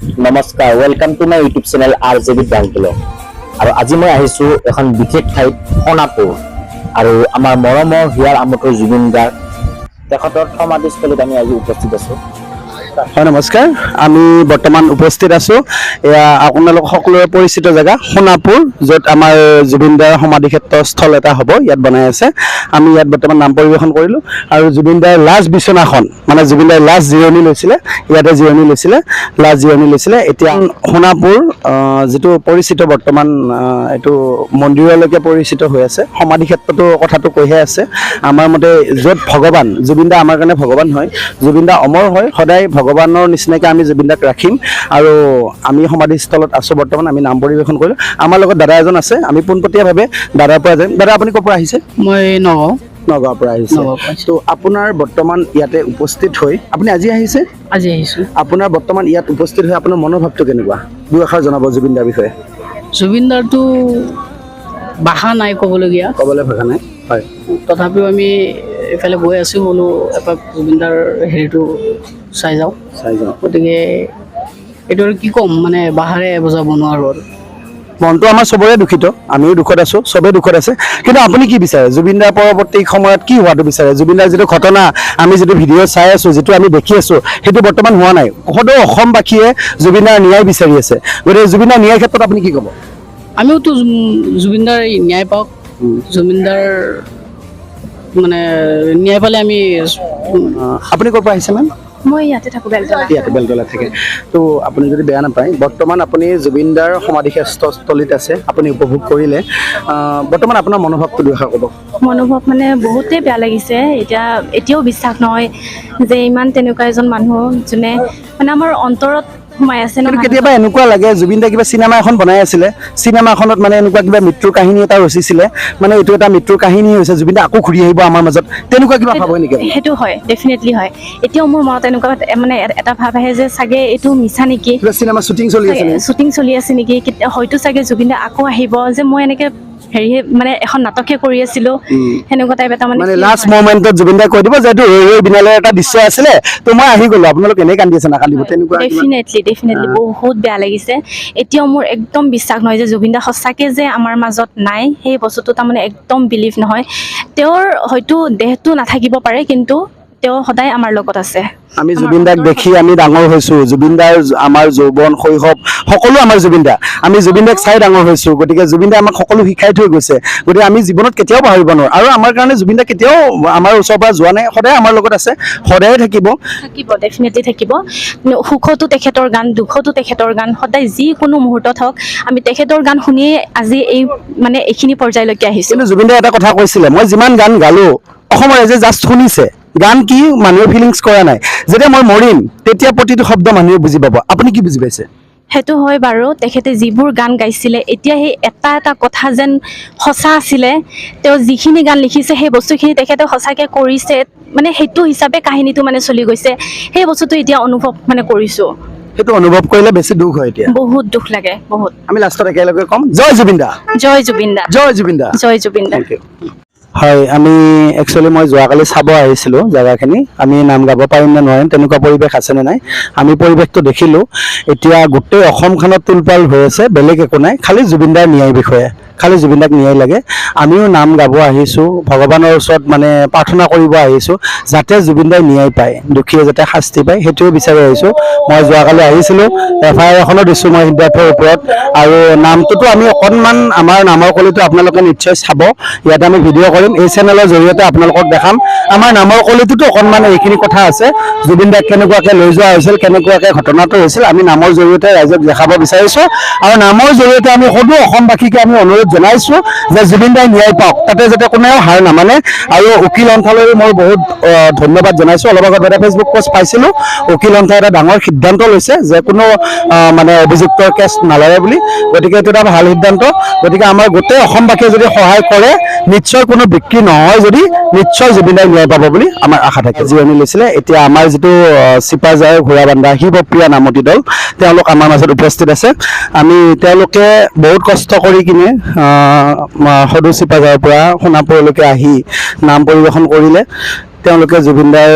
নমস্কাৰ welcome to my YouTube channel R J B Dangkilang আৰু আজি মই আহিছোঁ এখন বিশেষ ঠাইত সোণাপুৰ। আৰু আমাৰ মৰমৰ হিয়াৰ আমঠুৰ জুবিন গাৰ্গ। তেখেতৰ সমাধিস্থলীত আমি আজি উপস্থিত আছোঁ। হয়, নমস্কাৰ। আমি বৰ্তমান উপস্থিত আছোঁ। এয়া আপোনালোক সকলোৰে পৰিচিত জেগা, সোণাপুৰ, য'ত আমাৰ জুবিনদাৰ সমাধিক্ষেত্ৰ স্থল এটা হ'ব, ইয়াত বনাই আছে। আমি ইয়াত বৰ্তমান নাম পৰিৱেশন কৰিলোঁ। আৰু জুবিনদাৰ লাষ্ট বিচনাখন মানে জুবিনদাৰ লাষ্ট জিৰণি লৈছিলে, ইয়াতে জিৰণি লৈছিলে লাষ্ট জিৰণি লৈছিলে। এতিয়া সোণাপুৰ যিটো পৰিচিত বৰ্তমান এইটো মন্দিৰলৈকে পৰিচিত হৈ আছে। সমাধিক্ষেত্ৰটো কথাটো কৈহে আছে। আমাৰ মতে য'ত ভগৱান জুবিনদা আমাৰ কাৰণে ভগৱান হয় জুবিনদা অমৰ হয়, সদায় ভগৱানৰ নিচিনাকৈ আমি জুবিনদাক ৰাখিম আৰু আমি সমাধিস্থলত আছোঁ বৰ্তমান আমি নাম পৰিৱেশন কৰিলোঁ। আমাৰ লগত দাদা এজন আছে আমি পোনপটীয়াভাৱে দাদাৰ পৰা যাম। দাদা আপুনি ক'ৰ পৰা আহিছে? মই নগাঁও। নগাঁৱৰ পৰা আহিছে। ত' আপোনাৰ বৰ্তমান ইয়াতে উপস্থিত হৈ আপুনি আজি আহিছে? আজি আহিছোঁ। আপোনাৰ বৰ্তমান ইয়াত উপস্থিত হৈ আপোনাৰ মনোভাৱটো কেনেকুৱা? দুআষাৰ জনাব জুবিনদাৰ বিষয়ে। জুবিনদাৰটো ভাষা নাই ক'বলগীয়া। ক'বলৈ ভাষা নাই। হয়। তথাপিও আমি এইফালে গৈ আছোঁ বোলো এপাক জুবিনদাৰ হেৰিটো চাই যাওঁ। চাই যাওঁ। গতিকে এইটো আৰু কি ক'ম মানে বাহাৰে বুজাব নোৱাৰোঁ আৰু। মনটো আমাৰ চবৰে দুখিত আমিও দুখত আছো চবেই দুখত আছে। কিন্তু আপুনি কি বিচাৰে? জুবিনদাৰ পৰৱৰ্তী সময়ত কি হোৱাটো বিচাৰে? জুবিনদাৰ যিটো ঘটনা আমি যিটো ভিডিঅ' চাই আছো যিটো আমি দেখি আছো সেইটো বৰ্তমান হোৱা নাই। সদৌ অসমবাসীয়ে জুবিনদাৰ ন্যায় বিচাৰি আছে। গতিকে জুবিনদাৰ ন্যায় ক্ষেত্ৰত আপুনি কি ক'ব? আমিওতো জুবিনদাৰ ন্যায় পাওক জুবিনদাৰ মানে ন্যায় পালে আমি আপুনি ক'ৰ পৰা আহিছে মেম মই ইয়াতে থাকোঁ বেলতলা। ইয়াতে বেলতলা থাকে। তো আপুনি যদি বেয়া নাপায় বৰ্তমান আপুনি জুবিনদাৰ সমাধিক্ষেত্ৰস্থলীত আছে আপুনি উপভোগ কৰিলে। বৰ্তমান আপোনাৰ মনোভাৱটো দুষাৰ ক'ব। মনোভাৱ মানে বহুতেই বেয়া লাগিছে। এতিয়া এতিয়াও বিশ্বাস নহয় যে ইমান তেনেকুৱা এজন মানুহ যোনে মানে আমাৰ অন্তৰত সোমাই আছে ন কিন্তু কেতিয়াবা এনেকুৱা লাগে জুবিন দাই কিবা চিনেমা এখন বনাই আছিলে চিনেমাখনত মানে এনেকুৱা কিবা মৃত্যুৰ কাহিনী এটা ৰচিছিলে মানে এইটো এটা মৃত্যুৰ কাহিনী হৈছে জুবিন দা আকৌ ঘূৰি আহিব আমাৰ মাজত। তেনেকুৱা কিবা ভাবো নেকি? সেইটো হয় ডেফিনেটলি হয়। এতিয়াও মোৰ মনত এনেকুৱা মানে এটা ভাৱ আহে যে চাগে এইটো মিছা নেকি? চিনেমা শ্বুটিং চলি আছে? শ্বুটিং চলি আছে নেকি? হয়তো চাগে জুবিন দা আকৌ আহিব যে মই এনেকে হেৰি মানে এখন নাটকহে কৰি আছিলো। সেনেকুৱা টাইপ এটা মানে লাষ্ট। মমেণ্টত জুবিন দাই কৈ দিব যে এইটো ৰৈ ৰৈ বিনালৈ এটা দৃশ্য আছিলে তো মই আহি গলো। আপোনালোক এনেই কান্দি আছে নাকান্দিব। তেনেকুৱা ডেফিনেটলি ডেফিনেটলি বহুত বেয়া লাগিছে। এতিয়াও মোৰ একদম বিশ্বাস নহয় যে জুবিন দা সঁচাকে যে আমাৰ মাজত নাই সেই বস্তুটো তাৰমানে একদম বিলিভ নহয়। তেওঁৰ হয়তো দেহটো নাথাকিব পাৰে কিন্তু তেওঁ সদায় আমাৰ লগত আছে। আমি জুবিন দাক দেখি আমি ডাঙৰ হৈছো। জুবিন দাৰ আমাৰ যৌৱন শৈশৱ সকলো আমাৰ জুবিন দা আমি জুবিন দাক চাই ডাঙৰ হৈছো। গতিকে জুবিন দাই আমাক সকলো শিকাই থৈ গৈছে। গতিকে আমি জীৱনত কেতিয়াও পাহৰিব নোৱাৰো। আৰু আমাৰ কাৰণে জুবিন দা কেতিয়াও আমাৰ ওচৰৰ পৰা যোৱা নাই। সদায় আমাৰ লগত আছে। সদায়ে থাকিব। থাকিব ডেফিনেটলি থাকিব। সুখতো তেখেতৰ গান দুখতো তেখেতৰ গান সদায় যিকোনো মুহূৰ্তত হওক আমি তেখেতৰ গান শুনিয়ে আজি এই মানে এইখিনি পৰ্যায়লৈকে আহিছোঁ। কিন্তু জুবিন দাই এটা কথা কৈছিলে মই যিমান গান গালো অসমৰ ৰাইজে জাষ্ট শুনিছে। গান কি মানুহৰ ফিলিংছ কৰা নাই? যেতিয়া মই মৰিম তেতিয়া প্ৰতিটো শব্দ মানুহে বুজি পাব। আপুনি কি বুজি পাইছে? সেইটো হয় বাৰু। তেখেতে যিবোৰ গান গাইছিলে এতিয়া সেই এটা এটা কথা যেন সঁচা আছিলে তেওঁ যিখিনি গান লিখিছে সেই বস্তুখিনি তেখেতে সঁচাকৈ কৰিছে মানে সেইটো হিচাপে কাহিনীটো মানে চলি গৈছে। সেই বস্তুটো এতিয়া অনুভৱ মানে কৰিছোঁ। সেইটো অনুভৱ কৰিলে বেছি দুখ হয় এতিয়া। বহুত দুখ লাগে বহুত। আমি লাষ্টত একেলগে ক'ম। জয় জুবিন দা। জয় জুবিন দা। জয় জুবিন দা। জয় জুবিন দা। হয়, আমি একচুৱেলি মই যোৱাকালি চাব আহিছিলোঁ জেগাখিনি। আমি নাম গাব পাৰিম নে নোৱাৰিম, তেনেকুৱা পৰিৱেশ আছেনে নাই? আমি পৰিৱেশটো দেখিলোঁ। এতিয়া গোটেই অসমখনত তোলপাল হৈ আছে, বেলেগ একো নাই, খালি জুবিনদাৰ ন্যায় বিষয়ে। খালি জুবিনদাক ন্যায় লাগে। আমিও নাম গাব আহিছোঁ, ভগৱানৰ ওচৰত মানে প্ৰাৰ্থনা কৰিব আহিছোঁ, যাতে জুবিনদাই ন্যায় পায়, দুখীয়ে যাতে শাস্তি পায় সেইটোৱে বিচাৰি আহিছোঁ। মই যোৱাকালি আহিছিলোঁ এফ আই আৰ এখনও দিছোঁ মই সিদ্ধাৰ্থৰ ওপৰত। আৰু নামটোতো আমি অকণমান আমাৰ নামৰ কলিটো আপোনালোকে নিশ্চয় চাব। ইয়াতে আমি ভিডিঅ' কৰিম, এই চেনেলৰ জৰিয়তে আপোনালোকক দেখাম। আমাৰ নামৰ কলিটোতো অকণমান এইখিনি কথা আছে। জুবিন দাক কেনেকুৱাকৈ লৈ যোৱা হৈছিল, কেনেকুৱাকৈ ঘটনাটো হৈছিল, আমি নামৰ জৰিয়তে ৰাইজক দেখাব বিচাৰিছোঁ। আৰু নামৰ জৰিয়তে আমি সদৌ অসমবাসীকে আমি অনুৰোধ জনাইছোঁ যে জুবিন দাই ন্যায় পাওক। তাতে যাতে কোনেও হাৰ নামানে। আৰু উকিল অন্থালৈ মই বহুত ধন্যবাদ জনাইছোঁ। অলপ আগত এটা ফেচবুক পোষ্ট পাইছিলোঁ। উকিল অন্থাই এটা ডাঙৰ সিদ্ধান্ত লৈছে যে কোনো মানে অভিযুক্তৰ কেছ নালাগে বুলি। গতিকে এইটো এটা ভালো সিদ্ধান্ত। গতিকে আমাৰ গোটেই অসমবাসীয়ে যদি সহায় কৰে নিশ্চয় কোনো বিক্ৰী নহয় যদি নিশ্চয় জুবিনদাই ন্যায় পাব বুলি আমাৰ আশা থাকে। জিৰণি লৈছিলে এতিয়া আমাৰ যিটো আহ, চিপাঝাৰ ঘোঁৰাবান্ধা শিৱপ্ৰিয়া নামতি দল। তেওঁলোক আমাৰ মাজত উপস্থিত আছে। আমি তেওঁলোকে বহুত কষ্ট কৰি কিনে সদৌ চিপাঝাৰৰ পৰা সোণাপুৰলৈকে আহি নাম পৰিৱেশন কৰিলে। তেওঁলোকে জুবিনদাৰ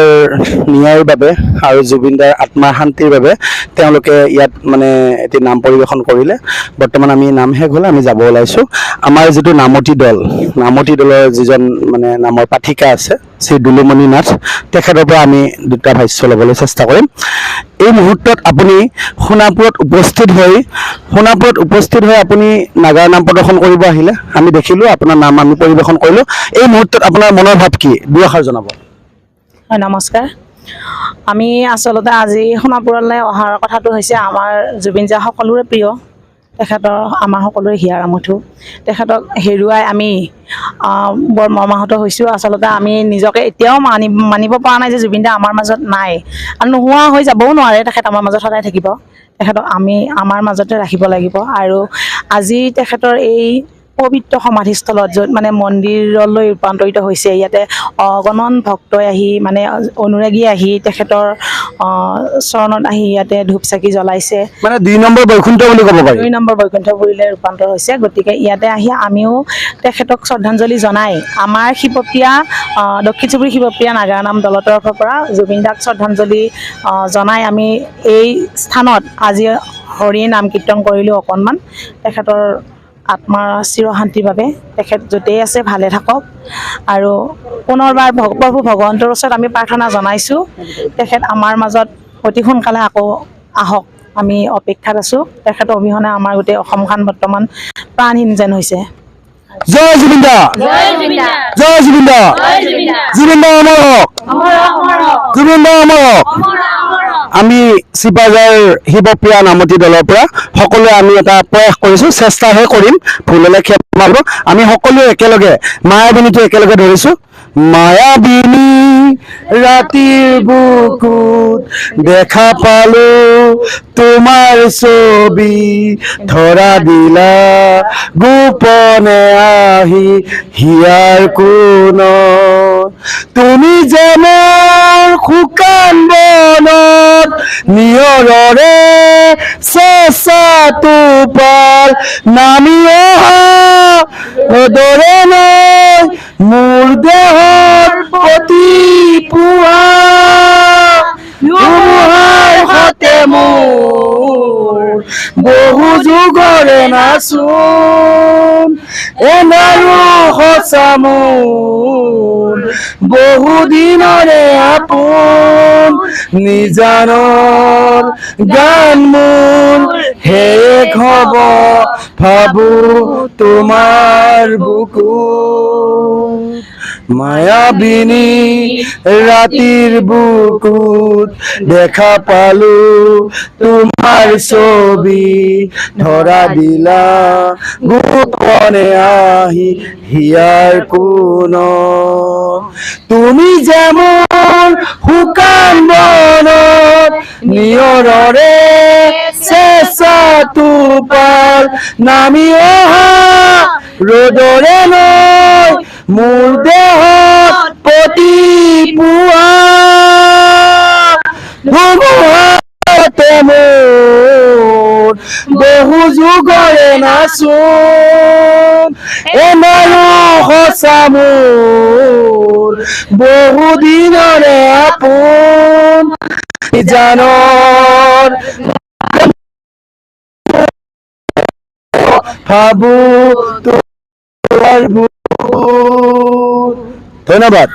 ন্যায়ৰ বাবে আৰু জুবিনদাৰ আত্মাৰ শান্তিৰ বাবে তেওঁলোকে ইয়াত মানে এটি নাম পৰিৱেশন কৰিলে। বৰ্তমান আমি নাম শেষ হ'লে আমি যাব ওলাইছোঁ। আমাৰ যিটো নামতি দল নামতি দলৰ যিজন মানে নামৰ পাঠিকা আছে শ্ৰী দুলুমণি নাথ। তেখেতৰ পৰা আমি দুটা ভাষ্য ল'বলৈ চেষ্টা কৰিম। এই মুহূৰ্তত আপুনি সোণাপুৰত উপস্থিত হৈ, সোণাপুৰত উপস্থিত হৈ আপুনি নাগাৰ নাম প্ৰদৰ্শন কৰিব আহিলে। আমি দেখিলোঁ, আপোনাৰ নাম আমি পৰিৱেশন কৰিলোঁ। এই মুহূৰ্তত আপোনাৰ মনৰ ভাৱ কি? দুআষাৰ জনাব। হয়, নমস্কাৰ। আমি আচলতে আজি সোণাপুৰলৈ অহাৰ কথাটো হৈছে আমাৰ জুবিন দা সকলোৰে প্ৰিয়। তেখেতৰ আমাৰ সকলোৰে হিয়াৰ আমঠু। তেখেতক হেৰুৱাই আমি বৰ মৰ্মাহত হৈছোঁ। আচলতে আমি নিজকে এতিয়াও মানি মানিব পৰা নাই যে জুবিন দা আমাৰ মাজত নাই। আৰু নোহোৱা হৈ যাবও নোৱাৰে তেখেত আমাৰ মাজত সদায় থাকিব। তেখেতক আমি আমাৰ মাজতে ৰাখিব লাগিব। আৰু আজি তেখেতৰ এই পবিত্ৰ সমাধিস্থলত য'ত মানে মন্দিৰলৈ ৰূপান্তৰিত হৈছে ইয়াতে অগণন ভক্তই আহি মানে অনুৰাগী আহি তেখেতৰ চৰণত আহি ইয়াতে ধূপ চাকি জ্বলাইছে। মানে দুই নম্বৰ বৈকুণ্ঠ বুলি ক'ব পাৰি। দুই নম্বৰ বৈকুণ্ঠপুৰীলৈ ৰূপান্তৰ হৈছে। গতিকে ইয়াতে আহি আমিও তেখেতক শ্ৰদ্ধাঞ্জলি জনাই। আমাৰ শিৱপ্ৰিয়া দক্ষিণ চুবুৰী শিৱপ্ৰিয়া নাগাৰা নাম দলৰ তৰফৰ পৰা জুবিন দাক শ্ৰদ্ধাঞ্জলি জনাই আমি এই স্থানত আজি হৰি নাম কীৰ্তন কৰিলোঁ অকণমান। তেখেতৰ আত্মাৰ চিৰশান্তিৰ বাবে তেখেত য'তেই আছে ভালে থাকক। আৰু পুনৰবাৰ ভগ- প্ৰভু ভগৱন্তৰ ওচৰত আমি প্ৰাৰ্থনা জনাইছোঁ তেখেত আমাৰ মাজত অতি সোনকালে আকৌ আহক। আমি অপেক্ষাত আছোঁ। তেখেতৰ অবিহনে আমাৰ গোটেই অসমখন বৰ্তমান প্ৰাণহীন যেন হৈছে। জয় জুবিন দা জয় জুবিন দা জুবিন দা অমৰ হওক জুবিন দা অমৰ হওক আমি চিপাজাৰ শিৱপ্ৰিয়া নামতি দলৰ পৰা সকলোৱে আমি এটা প্ৰয়াস কৰিছোঁ, চেষ্টাহে কৰিম ভুল হ'লে ক্ষমা আমি সকলোৱে একেলগে মায়াবিনীটো একেলগে ধৰিছোঁ। মায়াবিনী ৰাতিৰ বুকুত দেখা পালো তোমাৰ ছবি, ধৰা দিলা, গোপনে আহি হিয়াৰ কোণত। তুমি যেনৰ শুকান বনত নিয়ৰৰে চেঁচা টোপাল নামি অহা ৰ'দৰে নৈ মোৰ দেহৰ প্ৰতি পুৱা ধুমুহাৰ সতে মোৰ বহু যুগৰে নাচোন সঁচা মোৰ বহু আপন নিজানর গান মন। শেষ হ'ব ভাবো তোমাৰ বুকুত মায়াবিনী ৰাতিৰ বুকুত দেখা পালো। তোমাৰ ছবি ধৰা দিলা। গোপনে আহি হিয়াৰ কোন। তুমি যেমন শুকান বনত নিয়ৰৰে চেঁচা টোপাল নামি অহা ৰ'দৰে নৈ ধুমুহাতে বহু যুগৰে সঁচা মোৰ বহু দিনৰে আপোন জানৰ ভাবো বুকুত। ধন্যবাদ।